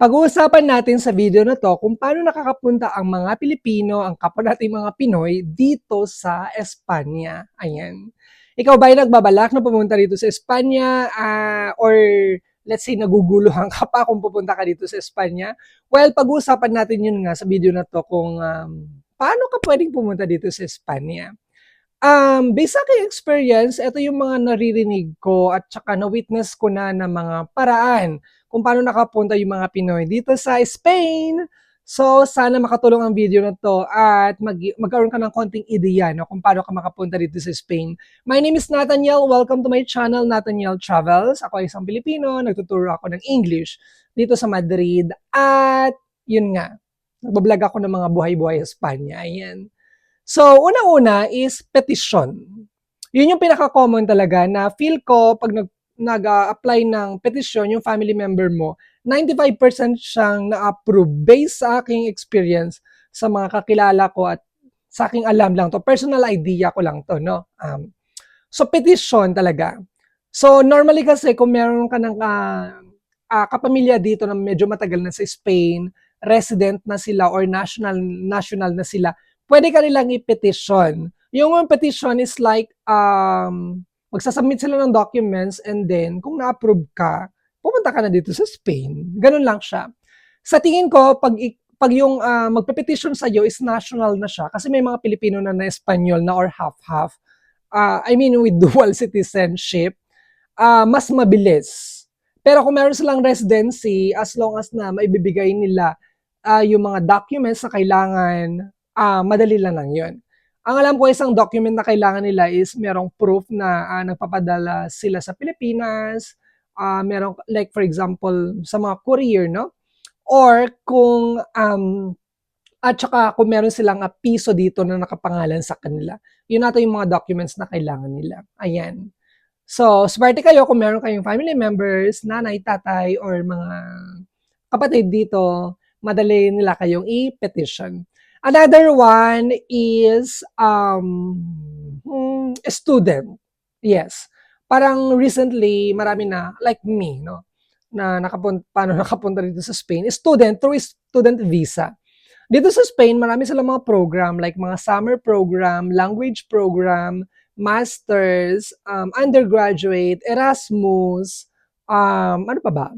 Pag-uusapan natin sa video na to kung paano nakakapunta ang mga Pilipino, ang kapwa nating mga Pinoy dito sa Espanya. Ayan. Ikaw ba ay nagbabalak na pumunta dito sa Espanya ah, or let's say naguguluhan ka pa kung pupunta ka dito sa Espanya? Well, pag-uusapan natin yun nga sa video na to kung um, paano ka pwedeng pumunta dito sa Espanya. Um, based sa aking experience, ito yung mga naririnig ko at saka na-witness ko na ng mga paraan kung paano nakapunta yung mga Pinoy dito sa Spain. So, sana makatulong ang video na to at mag magkaroon ka ng konting ideya no, kung paano ka makapunta dito sa Spain. My name is Nathaniel. Welcome to my channel, Nathaniel Travels. Ako ay isang Pilipino. Nagtuturo ako ng English dito sa Madrid. At yun nga, nagbablog ako ng mga buhay-buhay sa Espanya. Ayan. So, una-una is petition. Yun yung pinaka-common talaga na feel ko pag nag, nag-apply ng petition yung family member mo, 95% siyang na-approve based sa aking experience sa mga kakilala ko at sa aking alam lang to. Personal idea ko lang to, no? Um, so, petition talaga. So, normally kasi kung meron ka ng ah, ah, kapamilya dito na medyo matagal na sa Spain, resident na sila or national national na sila, pwede ka nilang i-petition. Yung petition is like, um, magsasubmit sila ng documents and then, kung na-approve ka, pumunta ka na dito sa Spain. Ganun lang siya. Sa tingin ko, pag, pag yung uh, magpe-petition sa'yo is national na siya, kasi may mga Pilipino na na-Espanyol na or half-half, uh, I mean with dual citizenship, uh, mas mabilis. Pero kung meron silang residency, as long as na maibibigay nila uh, yung mga documents na kailangan ah, madali lang lang yun. Ang alam ko isang document na kailangan nila is merong proof na ah, nagpapadala sila sa Pilipinas, ah, merong like for example sa mga courier, no? Or kung um, at saka kung meron silang piso dito na nakapangalan sa kanila. Yun nato yung mga documents na kailangan nila. Ayan. So, swerte kayo kung meron kayong family members, nanay, tatay, or mga kapatid dito, madali nila kayong i-petition. Another one is um, hmm, a student. Yes. Parang recently, marami na, like me, no? na nakapunta, paano nakapunta dito sa Spain, student through student visa. Dito sa Spain, marami silang mga program like mga summer program, language program, masters, um, undergraduate, Erasmus, um, ano pa ba?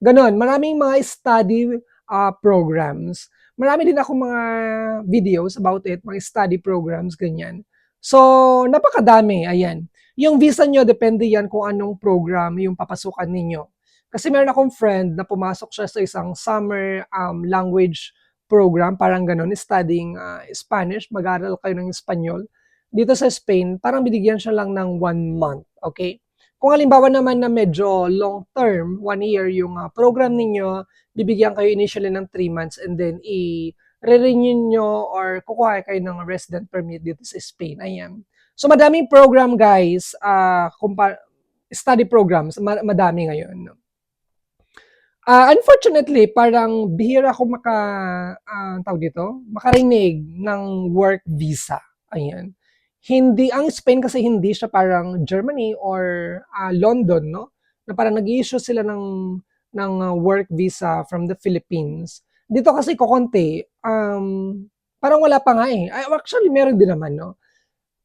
Ganon, maraming mga study uh, programs marami din ako mga videos about it, mga study programs, ganyan. So, napakadami, ayan. Yung visa nyo, depende yan kung anong program yung papasukan ninyo. Kasi meron akong friend na pumasok siya sa isang summer um, language program, parang ganun, studying uh, Spanish, mag-aral kayo ng Espanyol. Dito sa Spain, parang binigyan siya lang ng one month, okay? Kung halimbawa naman na medyo long term, one year yung uh, program ninyo, bibigyan kayo initially ng 3 months and then i-renew nyo or kukuha kayo ng resident permit dito sa Spain. Ayan. So madaming program guys, uh, study programs, ma- madami ngayon. Uh, unfortunately, parang bihira ako maka, uh, tawag dito, makarinig ng work visa. Ayan hindi, ang Spain kasi hindi siya parang Germany or uh, London, no? Na parang nag-issue sila ng, ng uh, work visa from the Philippines. Dito kasi kokonti, um, parang wala pa nga eh. Actually, meron din naman, no?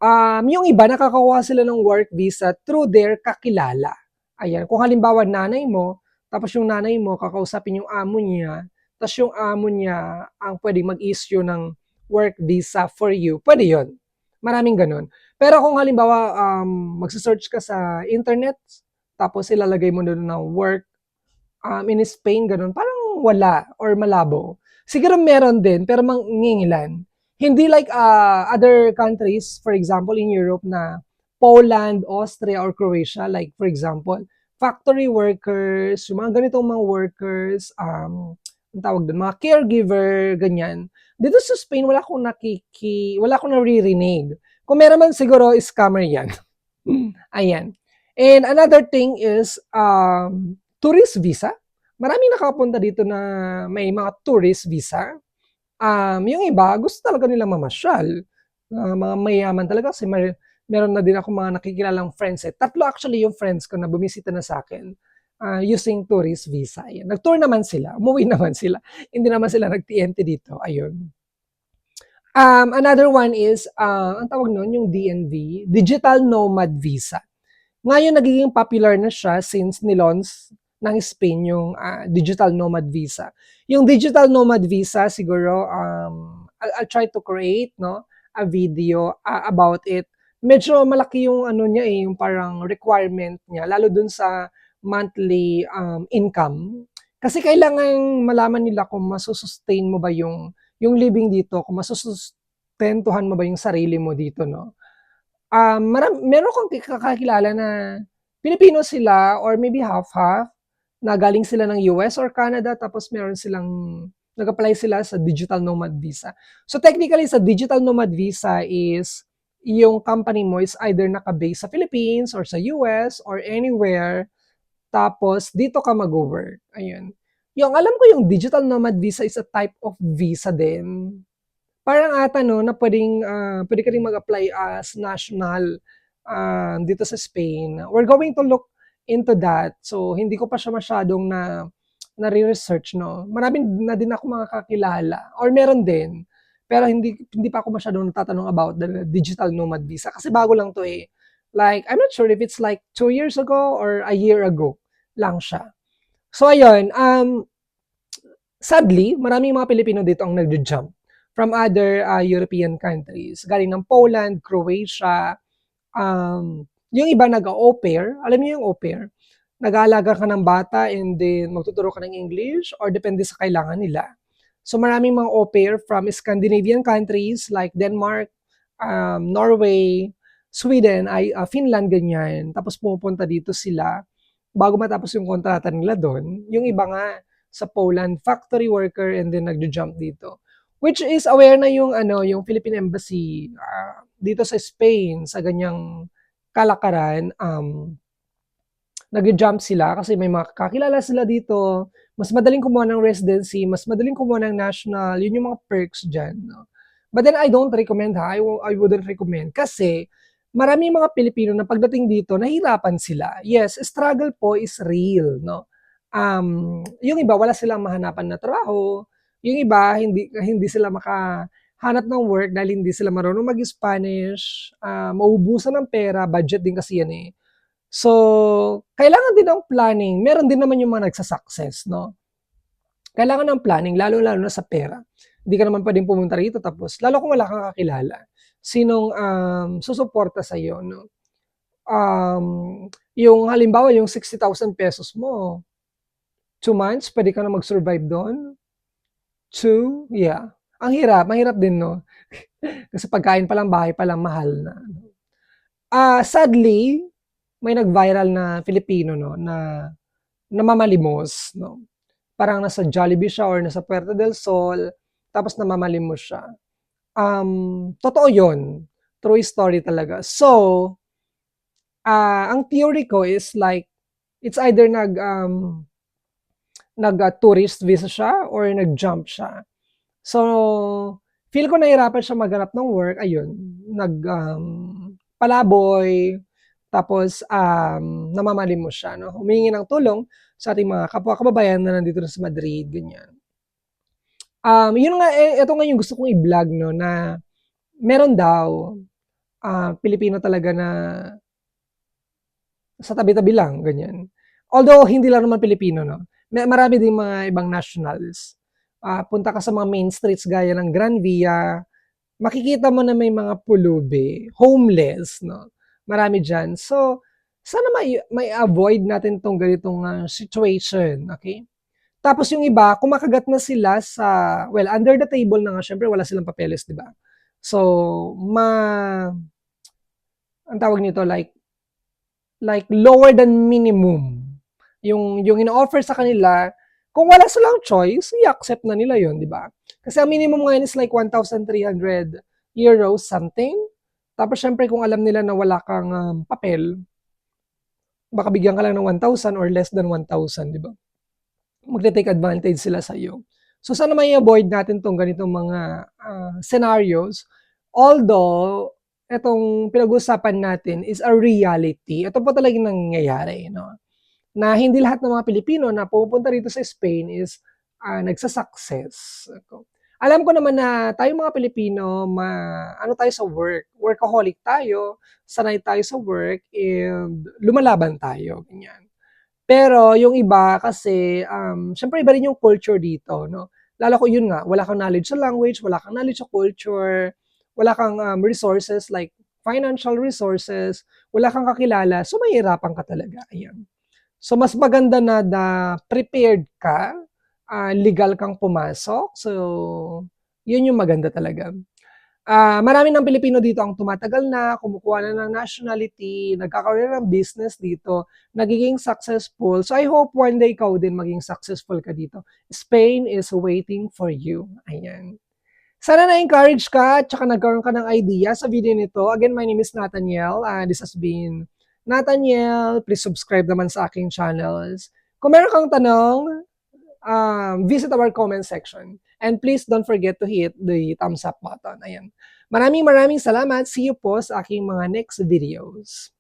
Um, yung iba, nakakakuha sila ng work visa through their kakilala. Ayan, kung halimbawa nanay mo, tapos yung nanay mo, kakausapin yung amo niya, tapos yung amo niya ang pwede mag-issue ng work visa for you, pwede yon Maraming ganun. Pero kung halimbawa, um, magsa-search ka sa internet, tapos ilalagay mo doon na work um, in Spain, ganun, parang wala or malabo. Siguro meron din, pero mangingilan. Hindi like uh, other countries, for example, in Europe na Poland, Austria, or Croatia, like for example, factory workers, yung mga ganitong mga workers, um, tawag doon, mga caregiver, ganyan. Dito sa Spain, wala akong nakiki, wala akong naririnig. Kung meron man siguro, scammer yan. Ayan. And another thing is, um, tourist visa. Maraming nakapunta dito na may mga tourist visa. Um, yung iba, gusto talaga nilang mamasyal. Uh, mga mayaman talaga kasi may, meron na din ako mga nakikilalang friends. Eh. Tatlo actually yung friends ko na bumisita na sa akin. Ah, using tourist visa. Ayan. Nag-tour naman sila, umuwi naman sila. Hindi naman sila nag-TNT dito. Ayun. Um, another one is, ah, ang tawag nun, yung DNV, Digital Nomad Visa. Ngayon, nagiging popular na siya since nilons ng Spain yung ah, Digital Nomad Visa. Yung Digital Nomad Visa, siguro, um, I'll, I'll try to create no, a video ah, about it. Medyo malaki yung ano niya eh, yung parang requirement niya, lalo dun sa monthly um, income. Kasi kailangan malaman nila kung masusustain mo ba yung yung living dito, kung masusustentuhan mo ba yung sarili mo dito, no? Um, maram, meron kong kakakilala na Pilipino sila or maybe half-half na galing sila ng US or Canada tapos meron silang nag-apply sila sa digital nomad visa. So technically sa digital nomad visa is yung company mo is either naka-base sa Philippines or sa US or anywhere tapos dito ka mag-work. Ayun. Yung alam ko yung digital nomad visa is a type of visa din. Parang ata no na pwedeng ah, pwede ka rin mag-apply as national ah, dito sa Spain. We're going to look into that. So hindi ko pa siya masyadong na na-research no. Marami na din ako mga kakilala or meron din. Pero hindi hindi pa ako masyadong natatanong about the digital nomad visa kasi bago lang to eh. Like I'm not sure if it's like two years ago or a year ago lang siya. So ayun, um, sadly, maraming mga Pilipino dito ang nagjo-jump from other uh, European countries. Galing ng Poland, Croatia, um, yung iba nag-au pair. Alam niyo yung au pair? Nag-aalaga ka ng bata and then magtuturo ka ng English or depende sa kailangan nila. So maraming mga au pair from Scandinavian countries like Denmark, um, Norway, Sweden, ay, uh, Finland, ganyan. Tapos pumupunta dito sila bago matapos yung kontrata nila doon, yung iba nga sa Poland, factory worker and then nagjo-jump dito. Which is aware na yung ano, yung Philippine Embassy uh, dito sa Spain sa ganyang kalakaran, um, nagjo-jump sila kasi may mga kakilala sila dito. Mas madaling kumuha ng residency, mas madaling kumuha ng national, yun yung mga perks dyan. No? But then I don't recommend ha, I, I wouldn't recommend kasi marami mga Pilipino na pagdating dito, nahirapan sila. Yes, struggle po is real, no? Um, yung iba, wala silang mahanapan na trabaho. Yung iba, hindi, hindi sila makahanap ng work dahil hindi sila marunong mag-Spanish. Uh, maubusan ng pera, budget din kasi yan eh. So, kailangan din ng planning. Meron din naman yung mga nagsasuccess, no? Kailangan ng planning, lalo-lalo na sa pera. Hindi ka naman pwedeng pumunta rito tapos, lalo kung wala kang kakilala sinong um, susuporta sa iyo no? Um, yung halimbawa yung 60,000 pesos mo two months pwede ka na mag-survive doon? Two? Yeah. Ang hirap mahirap din no? Kasi pagkain pa lang bahay pa lang mahal na uh, sadly may nag-viral na Filipino no? Na namamalimos no? Parang nasa Jollibee siya or nasa Puerto del Sol tapos namamalimos siya um, totoo yon True story talaga. So, uh, ang theory ko is like, it's either nag, um, nag-tourist uh, visa siya or nag-jump siya. So, feel ko nahirapan siya maghanap ng work. Ayun, nag, um, palaboy, tapos um, namamali mo siya. No? Humingi ng tulong sa ating mga kapwa kababayan na nandito na sa Madrid, ganyan. Um, yun nga, eh, ito nga yung gusto kong i-vlog, no, na meron daw, uh, Pilipino talaga na sa tabi-tabi lang, ganyan. Although, hindi lang naman Pilipino, no. May, marami din mga ibang nationals. Uh, punta ka sa mga main streets gaya ng Gran Via, makikita mo na may mga pulubi, homeless, no. Marami dyan. So, sana may, may avoid natin tong ganitong uh, situation, okay? Tapos yung iba, kumakagat na sila sa, well, under the table na nga, syempre wala silang papeles, di ba? So, ma, ang tawag nito, like, like lower than minimum. Yung, yung ino-offer sa kanila, kung wala silang choice, i-accept na nila yon di ba? Kasi ang minimum ngayon is like 1,300 euros something. Tapos syempre kung alam nila na wala kang um, papel, baka bigyan ka lang ng 1,000 or less than 1,000, di ba? Magte-take advantage sila sa iyo. So sana may avoid natin tong ganitong mga uh, scenarios. Although itong pinag-usapan natin is a reality. Ito po talaga nangyayari, no? na hindi lahat ng mga Pilipino na pumupunta rito sa Spain is ah, nagsa-success. Ako. Alam ko naman na tayong mga Pilipino, ma, ano tayo sa work, workaholic tayo, sanay tayo sa work, and lumalaban tayo, ganyan. Pero yung iba kasi, um, syempre iba rin yung culture dito, no? Lalo ko yun nga, wala kang knowledge sa language, wala kang knowledge sa culture, wala kang um, resources like financial resources, wala kang kakilala, so mahirapan ka talaga. Ayan. So mas maganda na na prepared ka, ah, legal kang pumasok. So yun yung maganda talaga. Ah, marami ng Pilipino dito ang tumatagal na, kumukuha na ng nationality, nagkakaroon na ng business dito, nagiging successful. So I hope one day ikaw din maging successful ka dito. Spain is waiting for you. Ayan. Sana na-encourage ka, tsaka nagkaroon ka ng idea sa video nito. Again, my name is Nathaniel. Uh, this has been Nathaniel. Please subscribe naman sa aking channels. Kung meron kang tanong, um, visit our comment section. And please don't forget to hit the thumbs up button. Ayan. Maraming maraming salamat. See you po sa aking mga next videos.